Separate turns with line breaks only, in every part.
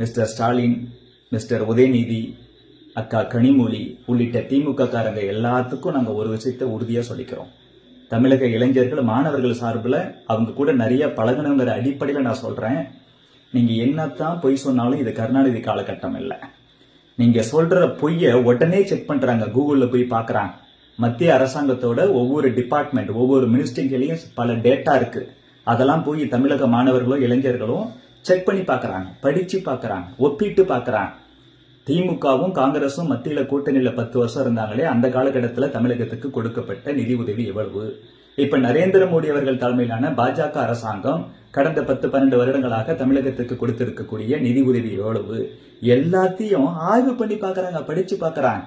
Mister Stalin mister Udhayanidhi அக்கா கனிமொழி உள்ளிட்ட திமுக காரங்க எல்லாத்துக்கும் நாங்கள் ஒரு விஷயத்தை உறுதியாக சொல்லிக்கிறோம். தமிழக இளைஞர்கள் மாணவர்கள் சார்பில் அவங்க கூட நிறைய பழகணுங்கிற அடிப்படையில் நான் சொல்கிறேன் நீங்கள் என்னத்தான் பொய் சொன்னாலும் இது கருணாநிதி காலகட்டம் இல்லை. நீங்கள் சொல்கிற பொய்யை உடனே செக் பண்ணுறாங்க கூகுளில் போய் பார்க்குறாங்க மத்திய அரசாங்கத்தோட ஒவ்வொரு டிபார்ட்மெண்ட் ஒவ்வொரு மினிஸ்ட்ரிகளையும் பல டேட்டா இருக்குது அதெல்லாம் போய் தமிழக மாணவர்களும் இளைஞர்களும் செக் பண்ணி பார்க்குறாங்க படித்து பார்க்குறாங்க ஒப்பிட்டு பார்க்குறாங்க திமுகவும் காங்கிரசும் மத்தியில் கூட்டணியில் பத்து வருஷம் இருந்தாங்களே அந்த காலகட்டத்தில் தமிழகத்துக்கு கொடுக்கப்பட்ட நிதி உதவி எவ்வளவு? இப்ப நரேந்திர மோடி அவர்கள் தலைமையிலான பாஜக அரசாங்கம் கடந்த பத்து பன்னெண்டு வருடங்களாக தமிழகத்துக்கு கொடுத்திருக்கக்கூடிய நிதி உதவி எவ்வளவு? எல்லாத்தையும் ஆய்வு பண்ணி பார்க்குறாங்க படித்து பார்க்குறாங்க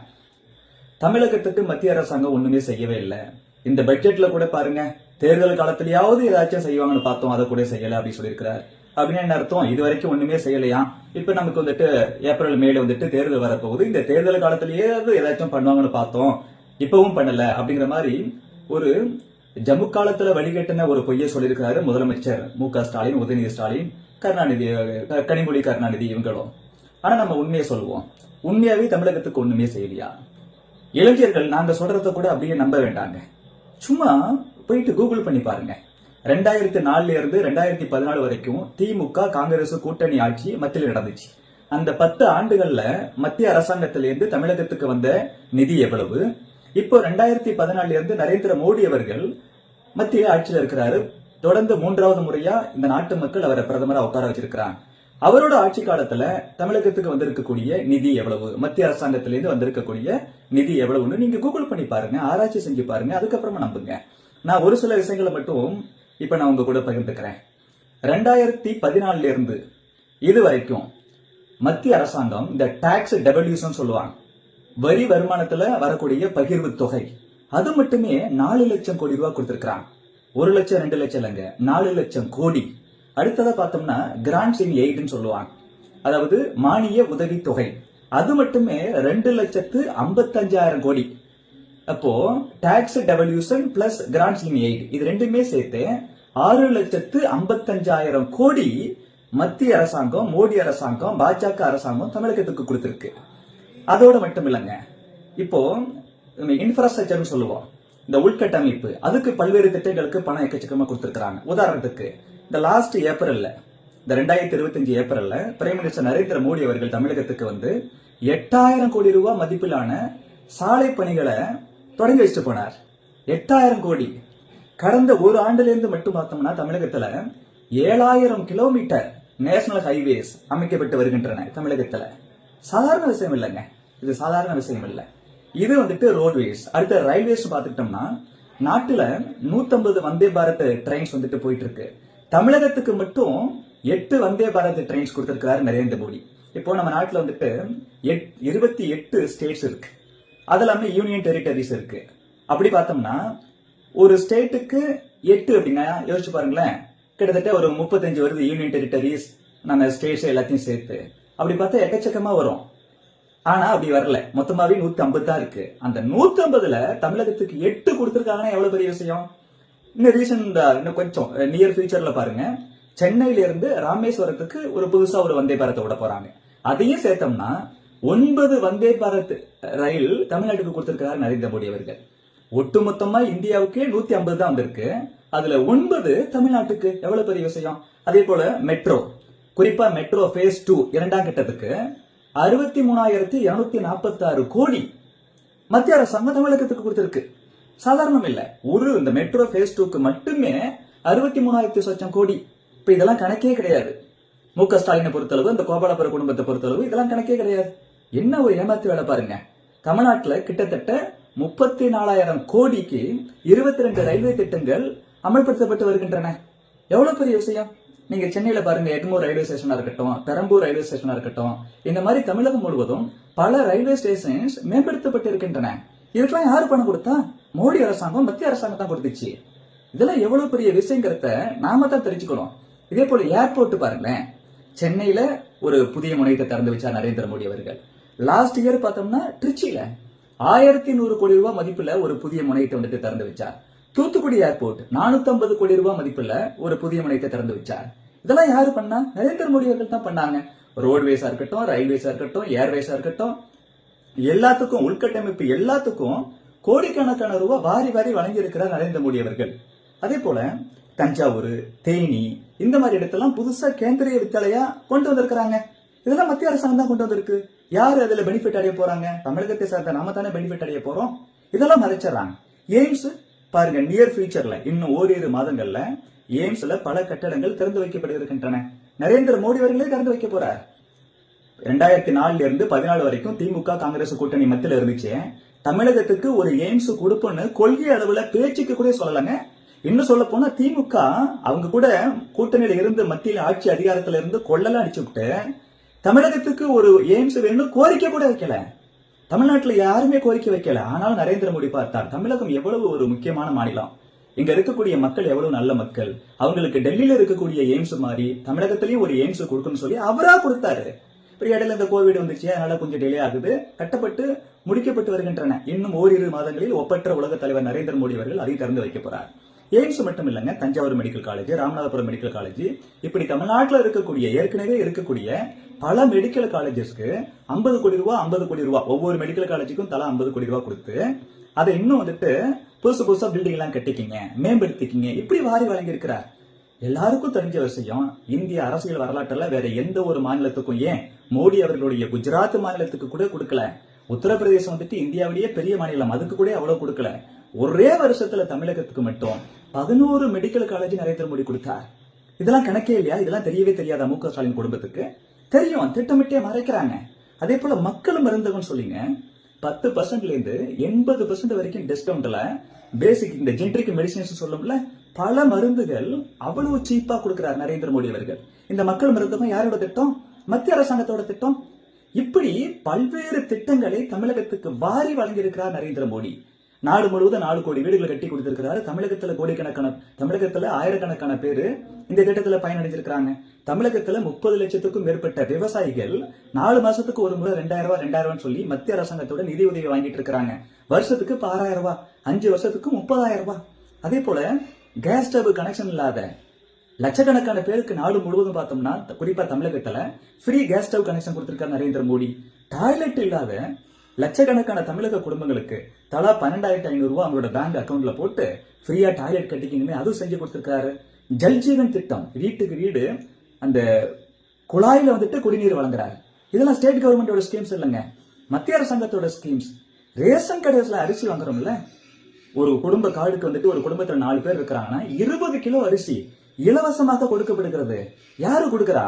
தமிழகத்துக்கு மத்திய அரசாங்கம் ஒண்ணுமே செய்யவே இல்லை. இந்த பட்ஜெட்ல கூட பாருங்க தேர்தல் காலத்திலேயாவது ஏதாச்சும் செய்வாங்கன்னு பார்த்தோம் அதை கூட செய்யலை அப்படின்னு சொல்லியிருக்கிறார். அப்படின்னு என்ன அர்த்தம்? இது வரைக்கும் ஒண்ணுமே செய்யலையா? இப்ப நமக்கு வந்துட்டு ஏப்ரல் மேல வந்துட்டு தேர்தல் வரப்போகுது. இந்த தேர்தல் காலத்திலேயே ஏதாச்சும் பண்ணுவாங்கன்னு பார்த்தோம். இப்பவும் பண்ணல அப்படிங்கிற மாதிரி ஒரு ஜம்மு காலத்துல வழிகட்டின ஒரு பொய்யை சொல்லியிருக்காரு முதலமைச்சர் மு க ஸ்டாலின் உதயநிதி ஸ்டாலின் கருணாநிதி கனிமொழி கருணாநிதி இவங்களும். ஆனா நம்ம உண்மையை சொல்லுவோம். உண்மையாவே தமிழகத்துக்கு ஒண்ணுமே செய்யலையா? இளைஞர்கள் நாங்க சொல்றத கூட அப்படியே நம்ப வேண்டாங்க. சும்மா போயிட்டு கூகுள் பண்ணி பாருங்க. ரெண்டாயிரத்தி நாலுல இருந்து ரெண்டாயிரத்தி பதினாலு வரைக்கும் திமுக காங்கிரஸ் கூட்டணி ஆட்சி மத்தியில் நடந்துச்சு. அந்த பத்து ஆண்டுகள்ல மத்திய அரசாங்கத்திலிருந்து தமிழகத்துக்கு வந்த நிதி எவ்வளவு? இப்போ ரெண்டாயிரத்தி பதினாலுல இருந்து நரேந்திர மோடி அவர்கள் மத்திய ஆட்சியில் இருக்கிறாரு. தொடர்ந்து மூன்றாவது முறையா இந்த நாட்டு மக்கள் அவரை பிரதமராக உட்கார வச்சிருக்கிறாங்க. அவரோட ஆட்சி காலத்துல தமிழகத்துக்கு வந்திருக்கக்கூடிய நிதி எவ்வளவு? மத்திய அரசாங்கத்திலேருந்து வந்திருக்கக்கூடிய நிதி எவ்வளவுன்னு நீங்க கூகுள் பண்ணி பாருங்க ஆராய்ச்சி செஞ்சு பாருங்க அதுக்கப்புறமா நம்புங்க. நான் ஒரு சில விஷயங்களை மட்டும் இப்போ நான் உங்க கூட பகிர்ந்துக்கிறேன். ரெண்டாயிரத்தி பதினாலுல இருந்து இது வரைக்கும் மத்திய அரசாங்கம் இந்த டாக்ஸ் டெவல்யூஷன் சொல்லுவாங்க. வரி வருமானத்துல வரக்கூடிய பகிர்வு தொகை. அது மட்டுமே நாலு லட்சம் கோடி ரூபாய் கொடுத்திருக்காங்க ஒரு லட்சம் ரெண்டு லட்சம் இல்லைங்க. நாலு லட்சம் கோடி. அடுத்ததா பார்த்தோம்னா கிராண்ட்ஸ் இன் எய்டுன்னு சொல்லுவாங்க. அதாவது மானிய உதவி தொகை அது மட்டுமே ரெண்டு லட்சத்து ஐம்பத்தஞ்சாயிரம் கோடி. அப்போ tax devolution plus grants in aid இது ரெண்டுமே சேர்த்து ஆறு லட்சத்து ஐம்பத்தஞ்சாயிரம் கோடி மத்திய அரசாங்கம் மோடி அரசாங்கம் பாஜக அரசாங்கம் தமிழகத்துக்கு கொடுத்துருக்கு. அதோட மட்டும் இல்லைங்க. இப்போ இன்ஃப்ராஸ்ட்ரக்சர்னு சொல்லுவோம். இந்த உள்கட்டமைப்பு அதுக்கு பல்வேறு திட்டங்களுக்கு பணம் எக்கச்சக்கமாக கொடுத்துருக்குறாங்க. உதாரணத்துக்கு இந்த லாஸ்ட் ஏப்ரல்ல இந்த ரெண்டாயிரத்தி இருபத்தஞ்சு ஏப்ரல்ல பிரைம் மினிஸ்டர் நரேந்திர மோடி அவர்கள் தமிழகத்துக்கு வந்து எட்டாயிரம் கோடி ரூபாய் மதிப்பிலான சாலை பணிகளை தொடங்கி வச்சுட்டு போனார். எட்டாயிரம் கோடி. கடந்த ஒரு ஆண்டுலேருந்து மட்டும் பார்த்தோம்னா தமிழகத்தில் ஏழாயிரம் கிலோமீட்டர் நேஷனல் ஹைவேஸ் அமைக்கப்பட்டு வருகின்றன தமிழகத்தில். சாதாரண விஷயம் இல்லைங்க. இது சாதாரண விஷயம் இல்லை. இது வந்துட்டு ரோட்வேஸ் அடுத்த ரயில்வேஸ் பார்த்துக்கிட்டோம்னா நாட்டில் நூற்றம்பது வந்தே பாரத் ட்ரெயின்ஸ் வந்துட்டு போயிட்டு இருக்கு தமிழகத்துக்கு மட்டும் எட்டு வந்தே பாரத் ட்ரெயின்ஸ் கொடுத்திருக்கிறாரு நரேந்திர மோடி. இப்போ நம்ம நாட்டில் வந்துட்டு எட்- இருபத்தி எட்டு ஸ்டேட்ஸ் இருக்கு. அது இல்லாமல் யூனியன் டெரிட்டரிஸ் இருக்கு. அப்படி பார்த்தோம்னா ஒரு ஸ்டேட்டுக்கு எட்டு அப்படின்னா யோசிச்சு பாருங்களேன். கிட்டத்தட்ட ஒரு முப்பத்தஞ்சு வருது யூனியன் டெரிட்டரிஸ் நம்ம ஸ்டேட்ஸ் எல்லாத்தையும் சேர்த்து. அப்படி பார்த்தா எக்கச்சக்கமா வரும். ஆனா அப்படி வரல. மொத்தமாவே நூத்தி ஐம்பது தான் இருக்கு. அந்த நூத்தி ஐம்பதுல தமிழகத்துக்கு எட்டு கொடுத்துருக்காங்கன்னா எவ்வளவு பெரிய விஷயம்? இன்னும் ரீசெண்ட் இன்னும் கொஞ்சம் நியர் ஃபியூச்சர்ல பாருங்க. சென்னையில இருந்து ராமேஸ்வரத்துக்கு ஒரு புதுசா ஒரு வந்தே பாரத்தை விட போறாங்க. அதையும் சேர்த்தோம்னா ஒன்பது வந்தே பாரத் ரயில் தமிழ்நாட்டுக்கு கொடுத்திருக்கிறார் நரேந்திர மோடி அவர்கள். ஒட்டுமொத்தமா இந்தியாவுக்கு நூத்தி ஐம்பது தான் வந்திருக்கு. அதுல ஒன்பது தமிழ்நாட்டுக்கு எவ்வளவு பெரிய விஷயம்? அதே போல மெட்ரோ. குறிப்பா மெட்ரோ ஃபேஸ் டூ இரண்டாம் கட்டத்துக்கு அறுபத்தி மூணாயிரத்தி இருநூத்தி நாற்பத்தி ஆறு கோடி மத்திய அரசாங்கம் தமிழகத்துக்கு கொடுத்திருக்கு. சாதாரணம் இல்ல. ஒரு இந்த மெட்ரோ ஃபேஸ் டூக்கு மட்டுமே அறுபத்தி மூணாயிரத்தி சொச்சம் கோடி. இப்ப இதெல்லாம் கணக்கே கிடையாது. மு க ஸ்டாலினை பொறுத்தளவு இந்த கோபாலபுர குடும்பத்தை பொறுத்தளவு இதெல்லாம் கணக்கே கிடையாது. என்ன ஒரு ஏமாத்து வேலை பாருங்க. தமிழ்நாட்டில் கிட்டத்தட்ட முப்பத்தி நாலாயிரம் கோடிக்கு இருபத்தி ரெண்டு ரயில்வே திட்டங்கள் அமல்படுத்தப்பட்டு வருகின்றன. எவ்வளவு பெரிய விஷயம்? நீங்க சென்னையில பாருங்க எட்மூர் ரயில்வே ஸ்டேஷனா இருக்கட்டும் பெரம்பூர் ரயில்வே ஸ்டேஷனா இருக்கட்டும் இந்த மாதிரி தமிழகம் முழுவதும் பல ரயில்வே ஸ்டேஷன்ஸ் மேம்படுத்தப்பட்டு இருக்கின்றன. இதுக்கெல்லாம் யாரு பணம் கொடுத்தா? மோடி அரசாங்கம் மத்திய அரசாங்கம் தான் கொடுத்துச்சு. இதெல்லாம் எவ்வளவு பெரிய விஷயங்கிறத நாம தான் தெரிஞ்சுக்கணும். இதே போல ஏர்போர்ட் பாருங்களேன். சென்னையில ஒரு புதிய முனையத்தை திறந்து வச்சார் நரேந்திர மோடி அவர்கள். லாஸ்ட் இயர் பார்த்தோம்னா திருச்சியில ஆயிரத்தி நூறு கோடி ரூபாய் மதிப்புல ஒரு புதிய முனையத்தை வந்துட்டு திறந்து வச்சார். தூத்துக்குடி ஏர்போர்ட் 450 கோடி ரூபாய் மதிப்புல ஒரு புதிய முனையத்தை திறந்து வச்சார். இதெல்லாம் யாரு பண்ணா? நரேந்திர மோடி அவர்கள் தான் பண்ணாங்க. ரோட்வேஸா இருக்கட்டும் ரயில்வேஸா இருக்கட்டும் ஏர்வேஸா இருக்கட்டும். எல்லாத்துக்கும் உள்கட்டமைப்பு எல்லாத்துக்கும் கோடிக்கணக்கான ரூபாய் வாரி வாரி வழங்கியிருக்கிறார் நரேந்திர மோடி அவர்கள். அதே போல தஞ்சாவூர் தேனி இந்த மாதிரி இடத்தெல்லாம் புதுசா கேந்திரிய வித்யாலயா கொண்டு வந்திருக்கிறாங்க. இதெல்லாம் மத்திய அரசாங்கம் தான் கொண்டு வந்திருக்கு. யாரு அதுல பெனிஃபிட் அடைய போறாங்க? தமிழகத்தை சார்ந்த நாம தானே பெனிஃபிட் அடைய போறோம். இதெல்லாம் மறைச்சிடறாங்க. எய்ம்ஸ் பாருங்க நியர் ஃபியூச்சர்ல இன்னும் ஓரிரு மாதங்கள்ல எய்ம்ஸ்ல பல கட்டடங்கள் திறந்து வைக்கப்படுகின்றன. நரேந்திர மோடி அவர்களே திறந்து வைக்க போறார். ரெண்டாயிரத்தி நாலுல இருந்து பதினாலு வரைக்கும் திமுக காங்கிரஸ் கூட்டணி மத்தியில் இருந்துச்சு. தமிழகத்துக்கு ஒரு எய்ம்ஸ் கொடுப்போன்னு கொள்கை அளவுல பேச்சுக்கு கூட சொல்லலங்க. இன்னும் சொல்ல போனா திமுக அவங்க கூட கூட்டணியில இருந்து மத்தியில் ஆட்சி அதிகாரத்துல இருந்து கொள்ளலாம் அடிச்சு விட்டு தமிழகத்துக்கு ஒரு எய்ம்ஸ் வேணும்னு கோரிக்கை கூட வைக்கல. தமிழ்நாட்டுல யாருமே கோரிக்கை வைக்கல. ஆனாலும் நரேந்திர மோடி பார்த்தார் தமிழகம் எவ்வளவு ஒரு முக்கியமான மாநிலம். இங்க இருக்கக்கூடிய மக்கள் எவ்வளவு நல்ல மக்கள். அவங்களுக்கு டெல்லியில இருக்கக்கூடிய எய்ம்ஸ் மாதிரி தமிழகத்திலயும் ஒரு எய்ம்ஸ் கொடுக்கணும்னு சொல்லி அவரா கொடுத்தாரு. இப்ப இடையில இந்த கோவிட் வந்துச்சு அதனால கொஞ்சம் டிலே ஆகுது. கட்டப்பட்டு முடிக்கப்பட்டு வருகின்றன. இன்னும் ஓரிரு மாதங்களில் ஒப்பற்ற உலக தலைவர் நரேந்திர மோடி அவர்கள் அதை திறந்து வைக்க போறார். எய்ம்ஸ் மட்டும் இல்லைங்க Thanjavur medical college Ramanathapuram medical college இப்படி தமிழ்நாட்டில் இருக்கக்கூடிய ஏற்கனவே இருக்கக்கூடிய பல மெடிக்கல் காலேஜஸ்க்கு 50 கோடி ரூபா ஐம்பது கோடி ரூபா ஒவ்வொரு மெடிக்கல் காலேஜுக்கும் தலா 50 கோடி ரூபா கொடுத்து அதை இன்னும் வந்துட்டு புதுசு புதுசாக பில்டிங் எல்லாம் கட்டிக்கிங்க மேம்படுத்திக்கிங்க. இப்படி வாரி வழங்கியிருக்கிறார். எல்லாருக்கும் தெரிஞ்ச விஷயம் இந்திய அரசியல் வரலாற்றில் வேற எந்த ஒரு மாநிலத்துக்கும் ஏன் மோடி அவர்களுடைய குஜராத் மாநிலத்துக்கு கூட கொடுக்கல? உத்தரப்பிரதேசம் வந்துட்டு இந்தியாவிலேயே பெரிய மாநிலம் அதுக்கு கூட அவ்வளவு கொடுக்கல. ஒரே வருஷத்துல தமிழகத்துக்கு மட்டும். பதினோரு மெடிக்கல் காலேஜ் நரேந்திர மோடி கொடுத்தார். இதெல்லாம் கணக்கே இல்லையா? இதெல்லாம் தெரியவே தெரியாதா மு க. ஸ்டாலின் குடும்பத்துக்கு? தெரியும். திட்டமிட்டே மறைக்கிறாங்க. அதே போல மக்களும் இருந்தவங்க சொல்லிங்க. பத்து பர்சன்ட்ல இருந்து எண்பது பர்சன்ட் வரைக்கும் டிஸ்கவுண்ட்ல பேசிக் இந்த ஜென்ரிக் மெடிசின்ஸ் சொல்லும்ல பல மருந்துகள் அவ்வளவு சீப்பா கொடுக்கிறார் நரேந்திர மோடி அவர்கள். இந்த மக்கள் மருந்தகம் யாரோட திட்டம்? மத்திய அரசாங்கத்தோட திட்டம். இப்படி பல்வேறு திட்டங்களை தமிழகத்துக்கு வாரி வழங்கியிருக்கிறார் நரேந்திர மோடி. நாடு முழுவதும் நாலு கோடி வீடுகளை கட்டி கொடுத்திருக்கிறாரு. தமிழகத்துல கோடிக்கணக்கான தமிழகத்துல ஆயிரக்கணக்கான பேரு இந்த திட்டத்துல பயனடைஞ்சிருக்கிறாங்க. தமிழகத்துல முப்பது லட்சத்துக்கும் மேற்பட்ட விவசாயிகள் நாலு மாசத்துக்கு ஒரு முறை ரெண்டாயிரம் ரூபாய் ரெண்டாயிரம் சொல்லி மத்திய அரசாங்கத்தோட நிதி உதவி வாங்கிட்டு இருக்கிறாங்க. வருஷத்துக்கு ஆறாயிரம் ரூபாய் அஞ்சு வருஷத்துக்கு முப்பதாயிரம் ரூபாய். அதே போல கேஸ் ஸ்டவ் கனெக்ஷன் இல்லாத லட்சக்கணக்கான பேருக்கு நாடு முழுவதும் பார்த்தோம்னா குறிப்பா தமிழகத்துல ஃப்ரீ கேஸ் ஸ்டவ் கனெக்ஷன் கொடுத்திருக்காரு நரேந்திர மோடி. டாய்லெட் இல்லாத லட்சக்கணக்கான தமிழக குடும்பங்களுக்கு தலா பன்னெண்டாயிரத்தி ஐநூறு ரூபாய் அவங்களோட பேங்க் அக்கௌண்ட்ல போட்டு ஃப்ரீயா டாய்லெட் கட்டிக்கிங்கன்னு அதுவும் செஞ்சு கொடுத்துருக்காரு. ஜல்ஜீவன் திட்டம் வீட்டுக்கு வீடு அந்த குழாயில வந்துட்டு குடிநீர் வழங்குறாரு. இதெல்லாம் ஸ்டேட் கவர்மெண்டோட ஸ்கீம்ஸ் இல்லைங்க. மத்திய அரசாங்கத்தோட ஸ்கீம்ஸ் ரேஷன் கடைஸ்ல அரிசி வாங்குறோம்ல. ஒரு குடும்ப கார்டுக்கு வந்துட்டு ஒரு குடும்பத்துல நாலு பேர் இருக்கிறாங்கன்னா இருபது கிலோ அரிசி இலவசமாக கொடுக்கப்படுகிறது. யாரு கொடுக்கறா?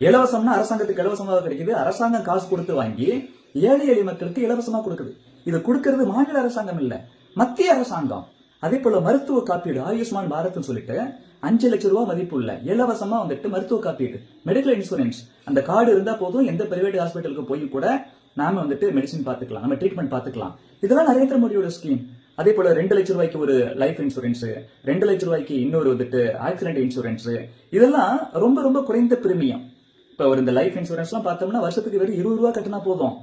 இலவசம்னா அரசாங்கத்துக்கு இலவசமாக கிடைக்குது. அரசாங்கம் காசு கொடுத்து வாங்கி ஏழை எளிய மக்களுக்கு இலவசமா கொடுக்குது. இது கொடுக்கறது மாநில அரசாங்கம் இல்ல மத்திய அரசாங்கம். அதே போல மருத்துவ காப்பீடு ஆயுஷ்மான் பாரத்னு சொல்லிட்டு அஞ்சு லட்சம் ரூபாய் மதிப்புள்ள இலவசமா வந்துட்டு மருத்துவ காப்பீடு மெடிக்கல் இன்சூரன்ஸ் அந்த கார்டு இருந்தா போதும் எந்த பிரைவேட் ஹாஸ்பிட்டலுக்கு போய் கூட நாம வந்துட்டு மெடிசின் பார்த்துக்கலாம் நம்ம ட்ரீட்மெண்ட் பார்த்துக்கலாம். இதெல்லாம் நரேந்திர மோடியோட ஸ்கீம் அதே போல ரெண்டு லட்சம் ரூபாய்க்கு ஒரு லைஃப் இன்சூரன்ஸ் ரெண்டு லட்சம் ரூபாய்க்கு இன்னொரு வந்துட்டு ஆக்சிடென்ட் இன்சூரன்ஸ் இதெல்லாம் ரொம்ப ரொம்ப குறைந்த பிரீமியம் இப்போ ஒரு இந்த லைஃப் இன்சூரன்ஸ்லாம் பார்த்தோம்னா வருஷத்துக்கு வெறும் இருபது ரூபா கட்டினா போதும்.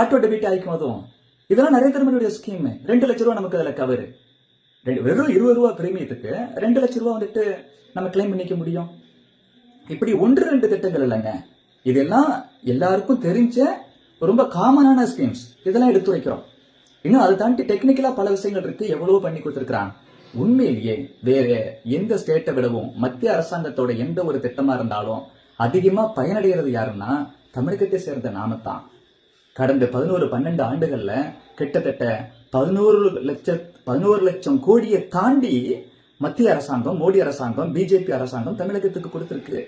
ஆட்டோ டெபிட் ஆகிக்கும் அதுவும். இதெல்லாம் நரேந்திர மோடியோட ஸ்கீம் ரெண்டு லட்ச ரூபா நமக்கு அதில் கவர் வெறும் இருபது ரூபா பிரீமியத்துக்கு ரெண்டு லட்ச ரூபா வந்துட்டு நம்ம கிளைம் பண்ணிக்க முடியும். இப்படி ஒன்று ரெண்டு திட்டங்கள் இல்லைங்க. இதெல்லாம் எல்லாருக்கும் தெரிஞ்ச ரொம்ப காமனான ஸ்கீம்ஸ் இதெல்லாம் எடுத்து வைக்கிறோம் இன்னும் அதை தாண்டி டெக்னிக்கலா பல விஷயங்கள் இருக்கு. எவ்வளவோ பண்ணி கொடுத்துருக்கான் உண்மையிலேயே வேற எந்த ஸ்டேட்டை விடவும் மத்திய அரசாங்கத்தோட எந்த ஒரு திட்டமா இருந்தாலும் அதிகமா பயனடைகிறது யாருன்னா தமிழகத்தை சேர்ந்த நாமத்தான் கடந்த பதினோரு பன்னெண்டு ஆண்டுகள்ல கிட்டத்தட்ட பதினோரு லட்ச பதினோரு லட்சம் கோடியை தாண்டி மத்திய அரசாங்கம் மோடி அரசாங்கம் பிஜேபி அரசாங்கம் தமிழகத்துக்கு கொடுத்துருக்கு.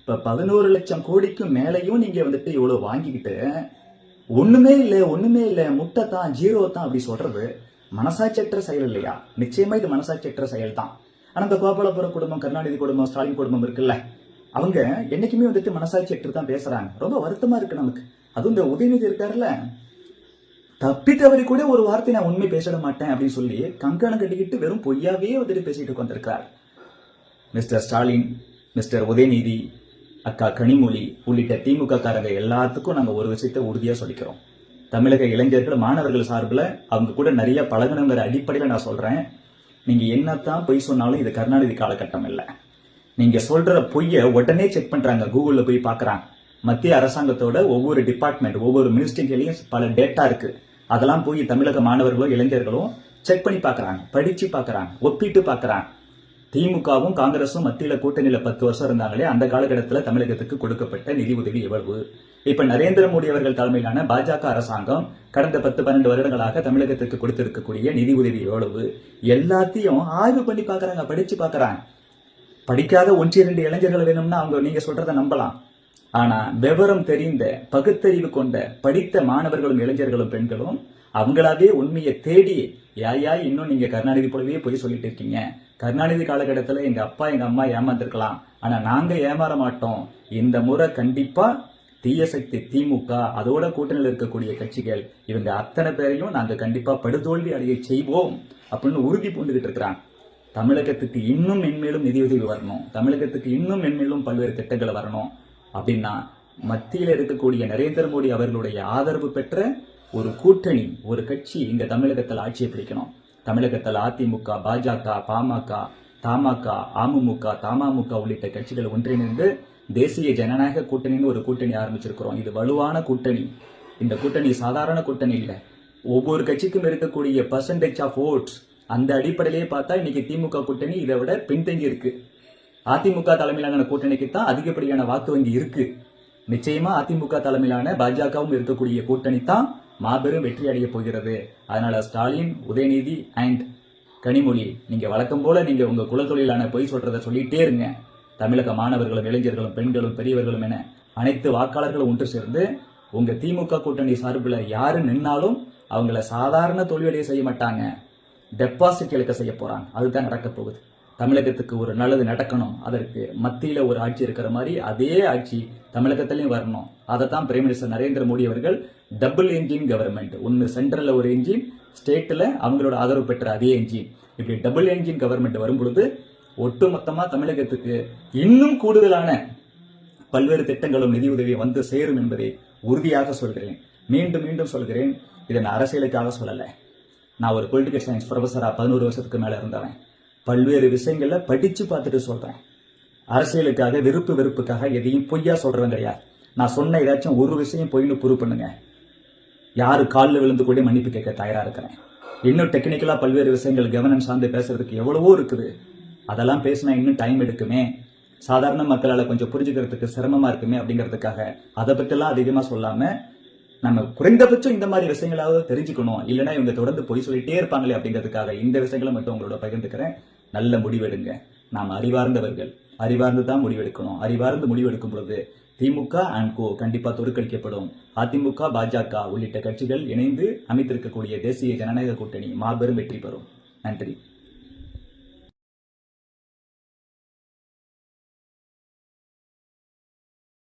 இப்ப பதினோரு லட்சம் கோடிக்கும் மேலையும் நீங்க வந்துட்டு இவ்வளவு வாங்கிக்கிட்டு ஒண்ணுமே இல்லை ஒண்ணுமே இல்லை முட்டை தான் ஜீரோ தான் அப்படி சொல்றது மனசாட்சியற்ற செயல் இல்லையா? நிச்சயமா இது மனசாட்சியற்ற செயல் தான் ஆனா இந்த கோபாலபுரம் குடும்பம் கருணாநிதி குடும்பம் ஸ்டாலின் குடும்பம் இருக்குல்ல? அவங்க என்னைக்குமே வந்துட்டு மனசாட்சியற்று தான் பேசுறாங்க. ரொம்ப வருத்தமா இருக்கு நமக்கு. அதுவும் இந்த உதயநிதி இருக்காருல்ல? தப்பி தவறி கூட ஒரு வார்த்தை நான் உண்மை பேசிட மாட்டேன் அப்படின்னு சொல்லி கங்கணம் கட்டிக்கிட்டு வெறும் பொய்யாவே வந்துட்டு பேசிட்டு உட்காந்துருக்கிறார் மிஸ்டர் ஸ்டாலின் மிஸ்டர் உதயநிதி அக்கா கனிமொழி உள்ளிட்ட திமுக காரங்க எல்லாத்துக்கும் நாங்க ஒரு விஷயத்தை உறுதியா சொல்லிக்கிறோம். தமிழக இளைஞர்கள் மாணவர்கள் சார்பில் அவங்க கூட நிறைய பழகணுங்கிற அடிப்படையில் நான் சொல்கிறேன் நீங்கள் என்னத்தான் பொய் சொன்னாலும் இது கருணாநிதி காலகட்டம் இல்லை. நீங்க சொல்ற பொய்ய உடனே செக் பண்றாங்க. கூகுள்ல போய் பார்க்கறாங்க மத்திய அரசாங்கத்தோட ஒவ்வொரு டிபார்ட்மெண்ட் ஒவ்வொரு மினிஸ்ட்ரிகளையும் பல டேட்டா இருக்கு. அதெல்லாம் போய் தமிழக மாணவர்களும் இளைஞர்களும் செக் பண்ணி பார்க்குறாங்க. படிச்சு பார்க்கறாங்க. ஒப்பிட்டு பார்க்கறாங்க. திமுகவும் காங்கிரஸும் மத்தியில கூட்டணியில பத்து வருஷம் இருந்தாங்களே அந்த காலகட்டத்தில் தமிழகத்துக்கு கொடுக்கப்பட்ட நிதி உதவி எவ்வளவு? இப்ப நரேந்திர மோடி அவர்கள் தலைமையிலான பாஜக அரசாங்கம் கடந்த பத்து பன்னெண்டு வருடங்களாக தமிழகத்துக்கு கொடுத்திருக்கக்கூடிய நிதி உதவி எவ்வளவு? எல்லாத்தையும் ஆய்வு பண்ணி பார்க்குறாங்க படிச்சு பார்க்கறாங்க. படிக்காத ஒன்று இரண்டு இளைஞர்கள் வேணும்னா அவங்க நீங்க சொல்கிறத நம்பலாம். ஆனா விவரம் தெரிந்த பகுத்தறிவு கொண்ட படித்த மாணவர்களும் இளைஞர்களும் பெண்களும் அவங்களாவே உண்மையை தேடி யாயா இன்னும் நீங்க கருணாநிதி போலவே போய் சொல்லிட்டு இருக்கீங்க? கருணாநிதி காலகட்டத்தில் எங்க அப்பா எங்க அம்மா ஏமாந்துருக்கலாம். ஆனா நாங்க ஏமாற மாட்டோம். இந்த முறை கண்டிப்பா தீய சக்தி திமுக அதோட கூட்டணியில் இருக்கக்கூடிய கட்சிகள் இவங்க அத்தனை பேரையும் நாங்கள் கண்டிப்பா படுதோல்வி அடைய செய்வோம் அப்படின்னு உறுதி பூண்டுகிட்டு இருக்கிறாங்க. தமிழகத்துக்கு இன்னும் மென்மேலும் நிதியுதவி வரணும். தமிழகத்துக்கு இன்னும் மென்மேலும் பல்வேறு திட்டங்கள் வரணும் அப்படின்னா மத்தியில் இருக்கக்கூடிய நரேந்திர மோடி அவர்களுடைய ஆதரவு பெற்ற ஒரு கூட்டணி ஒரு கட்சி இங்க தமிழகத்தில் ஆட்சியை பிடிக்கணும். தமிழகத்தில் அதிமுக பாஜக பாமக தமாக அமமுக தமாமுக உள்ளிட்ட கட்சிகள் ஒன்றிணைந்து தேசிய ஜனநாயக கூட்டணின்னு ஒரு கூட்டணி ஆரம்பிச்சிருக்கிறோம். இது வலுவான கூட்டணி. இந்த கூட்டணி சாதாரண கூட்டணி இல்லை. ஒவ்வொரு கட்சிக்கும் இருக்கக்கூடிய பர்சன்டேஜ் ஆஃப் ஓட்ஸ் அந்த அடிப்படையிலேயே பார்த்தா இன்னைக்கு திமுக கூட்டணி இதை விட பின்தங்கி இருக்கு. அதிமுக தலைமையிலான கூட்டணிக்கு தான் அதிகப்படியான வாக்கு வங்கி இருக்கு. நிச்சயமா அதிமுக தலைமையிலான பாஜகவும் இருக்கக்கூடிய கூட்டணி தான் மாபெரும் வெற்றி அடைய போகிறது. அதனால ஸ்டாலின் உதயநிதி அண்ட் கனிமொழி நீங்க வழக்கம் போல நீங்க உங்க குலத்தொழிலான பொய் சொல்றதை சொல்லிட்டே இருங்க. தமிழக மாணவர்களும் இளைஞர்களும் பெண்களும் பெரியவர்களும் என அனைத்து வாக்காளர்களும் ஒன்று சேர்ந்து உங்க திமுக கூட்டணி சார்பில் யாரு நின்னாலும் அவங்கள சாதாரண தோல்வியடைய செய்ய மாட்டாங்க. டெபாசிட் இழக்க செய்ய போகிறாங்க அதுதான் நடக்க போகுது. தமிழகத்துக்கு ஒரு நல்லது நடக்கணும். அதற்கு மத்தியில் ஒரு ஆட்சி இருக்கிற மாதிரி அதே ஆட்சி தமிழகத்திலையும் வரணும். அதை தான் பிரைம் மினிஸ்டர் நரேந்திர மோடி அவர்கள் டபுள் என்ஜின் கவர்மெண்ட் ஒன்று சென்ட்ரலில் ஒரு இன்ஜின் ஸ்டேட்டில் அவங்களோட ஆதரவு பெற்ற அதே இன்ஜின் இப்படி டபுள் என்ஜின் கவர்மெண்ட் வரும் பொழுது ஒட்டுமொத்தமா தமிழகத்துக்கு இன்னும் கூடுதலான பல்வேறு திட்டங்களும் நிதி வந்து சேரும் என்பதை உறுதியாக சொல்கிறேன். மீண்டும் மீண்டும் சொல்கிறேன். இதை நான் அரசியலுக்காக சொல்லலை. நான் ஒரு பொலிட்டிக்கல் சயின்ஸ் ப்ரொஃபஸராக பதினோரு வருஷத்துக்கு மேலே இருந்தவன். பல்வேறு விஷயங்களில் படித்து பார்த்துட்டு சொல்கிறேன் அரசியலுக்காக விருப்பு வெறுப்புக்காக எதையும் பொய்யா சொல்கிறேன் கிடையாது நான் சொன்ன ஏதாச்சும் ஒரு விஷயம் பொய்னு ப்ரூவ் பண்ணுங்க. யார் காலில் விழுந்து கூட மன்னிப்பு கேட்க தயாராக இருக்கிறேன். இன்னும் டெக்னிக்கலாக பல்வேறு விஷயங்கள் கவனம் சார்ந்து பேசுறதுக்கு எவ்வளவோ இருக்குது. அதெல்லாம் பேசினா இன்னும் டைம் எடுக்குமே. சாதாரண மக்களால் கொஞ்சம் புரிஞ்சுக்கிறதுக்கு சிரமமாக இருக்குமே அப்படிங்கிறதுக்காக. அதை பற்றிலாம் அதிகமாக சொல்லாமல் நம்ம குறைந்தபட்சம் இந்த மாதிரி விஷயங்களாவது தெரிஞ்சுக்கணும். இல்லைன்னா இவங்க தொடர்ந்து பொய் சொல்லிட்டே இருப்பாங்களே அப்படிங்கிறதுக்காக இந்த விஷயங்களை மட்டும் உங்களோட பகிர்ந்துக்கிறேன். நல்ல முடிவெடுங்க. நாம் அறிவார்ந்தவர்கள். அறிவார்ந்து தான் முடிவெடுக்கணும். அறிவார்ந்து முடிவெடுக்கும் பொழுது திமுக அண்ட் கோ கண்டிப்பாக தோற்கடிக்கப்படும். அதிமுக பாஜக உள்ளிட்ட கட்சிகள் இணைந்து அமைத்திருக்கக்கூடிய தேசிய ஜனநாயக கூட்டணி மாபெரும் வெற்றி பெறும். நன்றி.